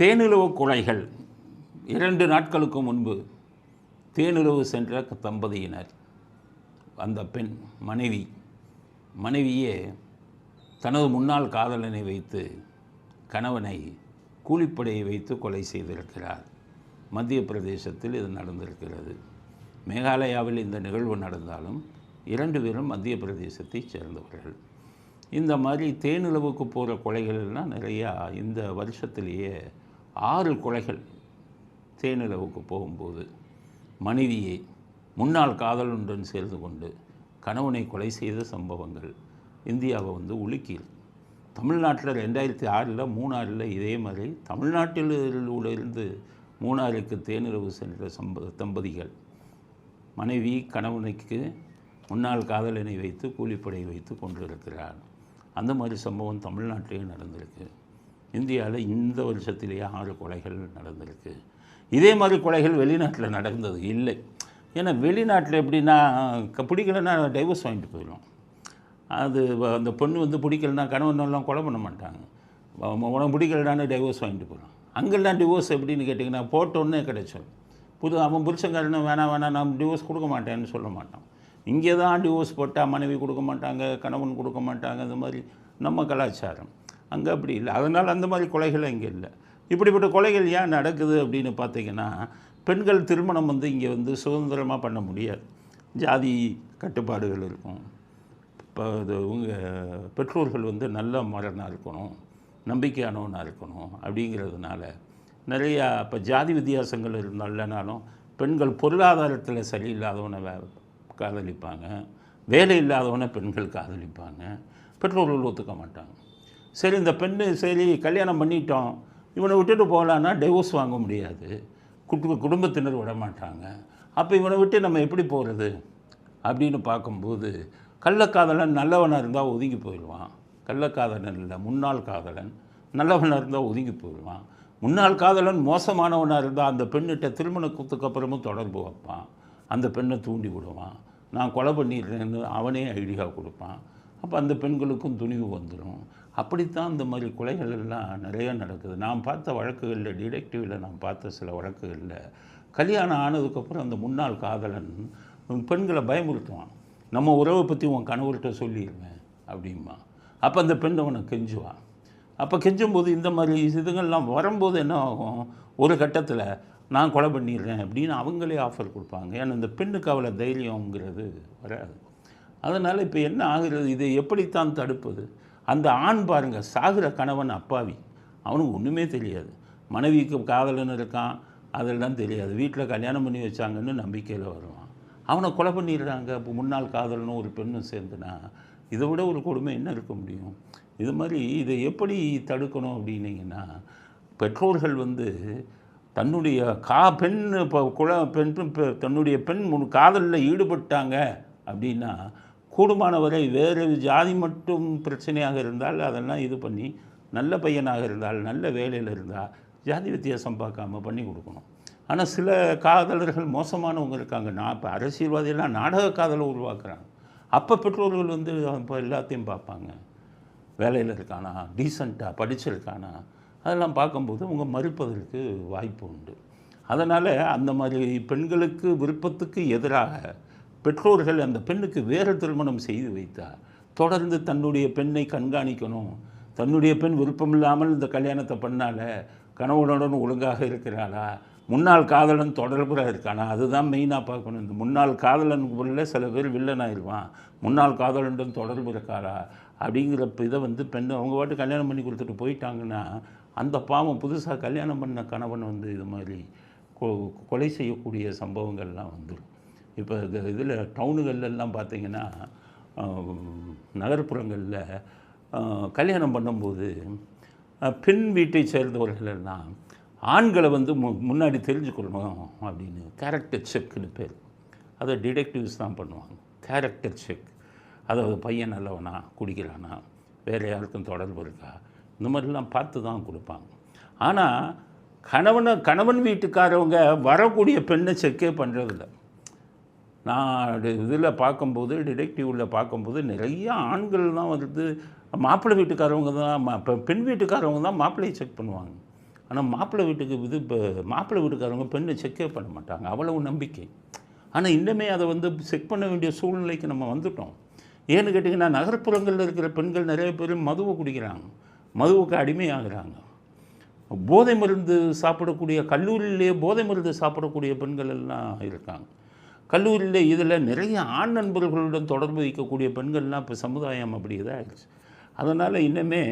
தேனிலவு கொலைகள். இரண்டு நாட்களுக்கு முன்பு தேனிலவு சென்ற தம்பதியினர் அந்த பெண் மனைவி மனைவியே தனது முன்னாள் காதலனை வைத்து கணவனை கூலிப்படையை வைத்து கொலை செய்திருக்கிறார். மத்திய பிரதேசத்தில் இது நடந்திருக்கிறது. மேகாலயாவில் இந்த நிகழ்வு நடந்தாலும் இரண்டு பேரும் மத்திய பிரதேசத்தைச் சேர்ந்தவர்கள். இந்த மாதிரி தேனிலவுக்கு போகிற கொலைகள் எல்லாம் நிறையா இந்த வருஷத்திலேயே ஆறு கொலைகள் தேனிலவுக்கு போகும்போது மனைவியை முன்னாள் காதலனுடன் சேர்ந்து கொண்டு கணவனை கொலை செய்த சம்பவங்கள் இந்தியாவை வந்து உலுக்கியது. தமிழ்நாட்டில் ரெண்டாயிரத்தி ஆறில் மூணாறில் இதே மாதிரி தமிழ்நாட்டில் இருந்து மூணாறுக்கு தேனிரவு சென்ற சம்ப தம்பதிகள் மனைவி கணவனுக்கு முன்னாள் காதலனை வைத்து கூலிப்படை வைத்து கொண்டிருக்கிறார். அந்த மாதிரி சம்பவம் தமிழ்நாட்டிலேயே நடந்திருக்கு. இந்தியாவில் இந்த வருஷத்திலேயே ஆறு கொலைகள் நடந்திருக்கு. இதே மாதிரி கொலைகள் வெளிநாட்டில் நடந்தது இல்லை. ஏன்னா வெளிநாட்டில் எப்படின்னா க- பிடிக்கலன்னா டைவர்ஸ் வாங்கிட்டு போயிடும் அது வ- அந்த பொண்ணு வந்து பிடிக்கலன்னா கணவனெல்லாம் கொலை பண்ண மாட்டாங்க. வ- உனக்கு பிடிக்கலடான்னு டைவர்ஸ் வாங்கிட்டு போயிடும் அங்கெல்லாம் டிவோர்ஸ் எப்படின்னு கேட்டிங்கன்னா போட்டோன்னே கிடைச்சிடும் புது அவன் புருஷங்காரனும் வேணாம் வேணாம் நான் டிவோர்ஸ் கொடுக்க மாட்டேன்னு சொல்ல மாட்டான். இங்கே தான் டிவோர்ஸ் போட்டால் மனைவி கொடுக்க மாட்டாங்க கணவன் கொடுக்க மாட்டாங்க இந்த மாதிரி நம்ம கலாச்சாரம். அங்கே அப்படி இல்லை. அதனால் அந்த மாதிரி கொலைகள் இங்கே இல்லை. இப்படிப்பட்ட கொலைகள் ஏன் நடக்குது அப்படின்னு பார்த்தீங்கன்னா பெண்கள் திருமணம் வந்து இங்கே வந்து சுதந்திரமாக பண்ண முடியாது. ஜாதி கட்டுப்பாடுகள் இருக்கும். இப்போ இது உங்கள் பெற்றோர்கள் வந்து நல்ல மரனாக இருக்கணும் நம்பிக்கையானவனாக இருக்கணும் அப்படிங்கிறதுனால நிறையா இப்போ ஜாதி வித்தியாசங்கள் இருந்தாலும் பெண்கள் பொருளாதாரத்தில் சரியில்லாதவனை வே- காதலிப்பாங்க. வேலை இல்லாதவனை பெண்கள் காதலிப்பாங்க. பெற்றோர்கள் ஒத்துக்க மாட்டாங்க. சரி இந்த பெண்ணு சரி கல்யாணம் பண்ணிட்டோம். இவனை விட்டுட்டு போகலான்னா டைவோர்ஸ் வாங்க முடியாது. குடும்ப குடும்பத்தினர் விட மாட்டாங்க அப்போ இவனை விட்டு நம்ம எப்படி போகிறது அப்படின்னு பார்க்கும்போது கள்ளக்காதலன் நல்லவனாக இருந்தால் ஒதுங்கி போயிடுவான். கள்ளக்காதலன் இல்லை முன்னாள் காதலன் நல்லவனாக இருந்தால் ஒதுங்கி போயிடுவான். முன்னாள் காதலன் மோசமானவனாக இருந்தால் அந்த பெண்ணிட்ட திருமணத்துக்கு அப்புறமும் தொடர்பு வைப்பான். அந்த பெண்ணை தூண்டி விடுவான். நான் கொலை பண்ணிடுறேன்னு அவனே ஐடியா கொடுப்பான். அப்போ அந்த பெண்களுக்கும் துணிவு வந்துடும் அப்படித்தான் இந்த மாதிரி கொலைகள் எல்லாம் நிறைய நடக்குது. நான் பார்த்த வழக்குகளில் டிடெக்டிவில் நான் பார்த்த சில வழக்குகளில் கல்யாணம் ஆனதுக்கப்புறம் அந்த முன்னாள் காதலன் பெண்களை பயமுறுத்துவான். நம்ம உறவை பற்றி உன் கணவர்கிட்ட சொல்லிடுவேன் அப்படிம்பா. அப்போ அந்த பெண் அவனை கெஞ்சுவான் அப்போ கெஞ்சும்போது இந்த மாதிரி இதுங்கள்லாம் வரும்போது என்ன ஆகும்? ஒரு கட்டத்தில் நான் கொலை பண்ணிடுறேன் அப்படின்னு அவங்களே ஆஃபர் கொடுப்பாங்க. ஏன்னா இந்த பெண்ணுக்கு அவளை தைரியங்கிறது வராது. அதனால் இப்போ என்ன ஆகுறது? இதை எப்படித்தான் தடுப்பது? அந்த ஆண் பாருங்க சாகிற கணவன் அப்பாவி. அவனுக்கு ஒன்றுமே தெரியாது. மனைவிக்கு காதலன் இருக்கான் அதெல்லாம் தெரியாது. வீட்டில் கல்யாணம் பண்ணி வச்சாங்கன்னு நம்பிக்கையில் வருவான். அவனை கொலை பண்ணிடுறாங்க. இப்போ முன்னாள் காதலனும் ஒரு பெண்ணும் சேர்ந்துனா இதை விட ஒரு கொடுமை என்ன இருக்க முடியும்? இது மாதிரி இதை எப்படி தடுக்கணும் அப்படின்னீங்கன்னா பெற்றோர்கள் வந்து தன்னுடைய கா பெண் இப்போ குல பெண் தன்னுடைய பெண் காதலில் ஈடுபட்டாங்க அப்படின்னா கூடுமானவரை வேறு ஜாதி மட்டும் பிரச்சனையாக இருந்தால் அதெல்லாம் இது பண்ணி நல்ல பையனாக இருந்தால் நல்ல வேலையில் இருந்தால் ஜாதி வித்தியாசம் பார்க்காம பண்ணி கொடுக்கணும். ஆனால் சில காதலர்கள் மோசமானவங்க இருக்காங்க. நான் இப்போ அரசியல்வாதியெல்லாம் நாடக காதலை உருவாக்குறாங்க. அப்போ பெற்றோர்கள் வந்து இப்போ எல்லாத்தையும் பார்ப்பாங்க. வேலையில் இருக்கானா? டீசெண்டாக படிச்சிருக்கானா? அதெல்லாம் பார்க்கும்போது அவங்க மறுப்பதற்கு வாய்ப்பு உண்டு. அதனால் அந்த மாதிரி பெண்களுக்கு விருப்பத்துக்கு எதிராக பெற்றோர்கள் அந்த பெண்ணுக்கு வேறு திருமணம் செய்து வைத்தார். தொடர்ந்து தன்னுடைய பெண்ணை கண்காணிக்கணும். தன்னுடைய பெண் விருப்பமில்லாமல் இந்த கல்யாணத்தை பண்ணால கணவனுடன் ஒழுங்காக இருக்கிறாளா? முன்னாள் காதலன் தொடர்புறாக இருக்கானா? அதுதான் மெயினாக பார்க்கணும். இந்த முன்னாள் காதலன் உள்ள சில பேர் வில்லனாயிருவான் முன்னாள் காதலனுடன் தொடர்பு இருக்காரா அப்படிங்கிற இதை வந்து பெண் அவங்க பாட்டு கல்யாணம் பண்ணி கொடுத்துட்டு போயிட்டாங்கன்னா அந்த பாவம் புதுசாக கல்யாணம் பண்ண கணவன் வந்து இது மாதிரி கொ- கொலை செய்யக்கூடிய சம்பவங்கள்லாம் வந்துடும். இப்போ இதில் டவுனுகள்லாம் பார்த்திங்கன்னா நகர்ப்புறங்களில் கல்யாணம் பண்ணும்போது பெண் வீட்டை சேர்ந்தவர்களெல்லாம் ஆண்களை வந்து மு முன்னாடி தெரிஞ்சுக்கொள்ளணும் அப்படின்னு கேரக்டர் செக்குன்னு பேர். அதை டிடெக்டிவ்ஸ் தான் பண்ணுவாங்க. கேரக்டர் செக் அதாவது பையன் நல்லவனா குடிக்கிறானா வேறு யாருக்கும் தொடர்பு இருக்கா? இந்த மாதிரிலாம் பார்த்து தான் கொடுப்பாங்க. ஆனால் கணவனை கணவன் வீட்டுக்காரவங்க வரக்கூடிய பெண்ணை செக்கே பண்ணுறதில்ல நான் இதில் பார்க்கும்போது டிடெக்டிவில் பார்க்கும்போது நிறைய ஆண்கள் தான் வந்து மாப்பிள்ளை வீட்டுக்காரவங்க தான் பெண் வீட்டுக்காரவங்க தான் மாப்பிள்ளையை செக் பண்ணுவாங்க. ஆனால் மாப்பிள்ளை வீட்டுக்கு இது இப்போ மாப்பிள்ளை வீட்டுக்காரவங்க பெண்ணை செக்கே பண்ண மாட்டாங்க. அவ்வளவு நம்பிக்கை. ஆனால் இன்னுமே அதை வந்து செக் பண்ண வேண்டிய சூழ்நிலைக்கு நம்ம வந்துட்டோம். ஏன்னு கேட்டிங்கன்னா நகர்ப்புறங்களில் இருக்கிற பெண்கள் நிறைய பேர் மதுவை குடிக்கிறாங்க. மதுவுக்கு அடிமையாகிறாங்க. போதை மருந்து சாப்பிடக்கூடிய கல்லூரியிலேயே போதை மருந்து சாப்பிடக்கூடிய பெண்கள் எல்லாம் இருக்காங்க. கல்லூரியில் இதில் நிறைய ஆண் நண்பர்களுடன் தொடர்பு வைக்கக்கூடிய பெண்கள்லாம் இப்போ சமுதாயம் அப்படி இதாகிடுச்சு அதனால் இன்னுமே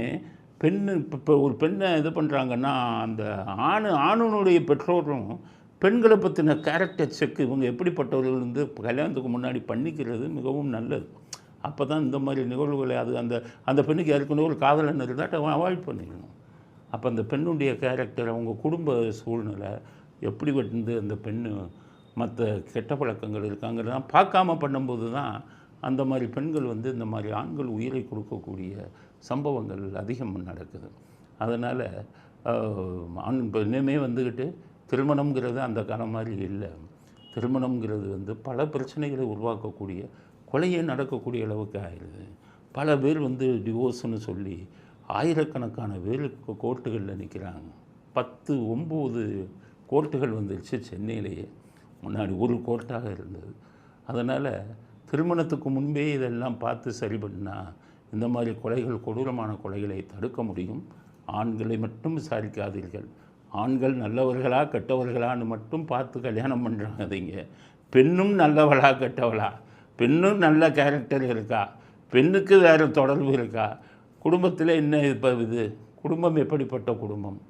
பெண் இப்போ இப்போ ஒரு பெண்ணை இது பண்ணுறாங்கன்னா அந்த ஆணு ஆணுனுடைய பெற்றோரும் பெண்களை பற்றின கேரக்டர் செக் இவங்க எப்படிப்பட்டவர்கள் வந்து கல்யாணத்துக்கு முன்னாடி பண்ணிக்கிறது மிகவும் நல்லது. அப்போ தான் இந்த மாதிரி நிகழ்வுகளை அது அந்த அந்த பெண்ணுக்கு ஏற்கனவே ஒரு காதலன் இருந்தால் அவன் அவாய்ட் பண்ணிக்கணும். அப்போ அந்த பெண்ணுடைய கேரக்டர் அவங்க குடும்ப சூழ்நிலை எப்படி வந்து அந்த பெண்ணு மற்ற கெட்ட பழக்கங்கள் இருக்காங்கிறதெல்லாம் பார்க்காம பண்ணும்போது தான் அந்த மாதிரி பெண்கள் வந்து இந்த மாதிரி ஆண்கள் உயிரை கொடுக்கக்கூடிய சம்பவங்கள் அதிகம் நடக்குது. அதனால் ஆண் பெண்ணுமே இன்னுமே வந்துக்கிட்டு திருமணம்ங்கிறது அந்த காலம் மாதிரி இல்லை. திருமணம்ங்கிறது வந்து பல பிரச்சனைகளை உருவாக்கக்கூடிய கொலையே நடக்கக்கூடிய அளவுக்கு ஆயிடுது பல பேர் வந்து டிவோர்ஸ்னு சொல்லி ஆயிரக்கணக்கான பேர் கோர்ட்டுகளில் நிற்கிறாங்க பத்து ஒம்பது கோர்ட்டுகள் வந்துருச்சு சென்னையிலேயே. முன்னாடி ஒரு கோர்ட்டாக இருந்தது. அதனால் திருமணத்துக்கு முன்பே இதெல்லாம் பார்த்து சரி பண்ணால் இந்த மாதிரி கொலைகள் கொடூரமான கொலைகளை தடுக்க முடியும். ஆண்களை மட்டும் விசாரிக்காதீர்கள். ஆண்கள் நல்லவர்களா கெட்டவர்களான்னு மட்டும் பார்த்து கல்யாணம் பண்ணுறாங்க பெண்ணும் நல்லவளா கெட்டவளா? பெண்ணும் நல்ல கேரக்டர் இருக்கா? பெண்ணுக்கு வேறு தொடர்பு இருக்கா? குடும்பத்தில் என்ன இப்போ இது? குடும்பம் எப்படிப்பட்ட குடும்பம்?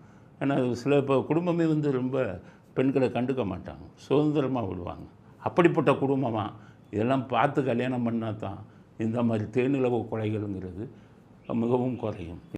ஏன்னா சில இப்போ குடும்பமே வந்து ரொம்ப பெண்களை கண்டுக்க மாட்டாங்க. சுதந்திரமாக விடுவாங்க. அப்படிப்பட்ட குடும்பமாக இதெல்லாம் பார்த்து கல்யாணம் பண்ணால் தான் இந்த மாதிரி தேனிலவு கொலைகளுங்கிறது மிகவும் குறையும்.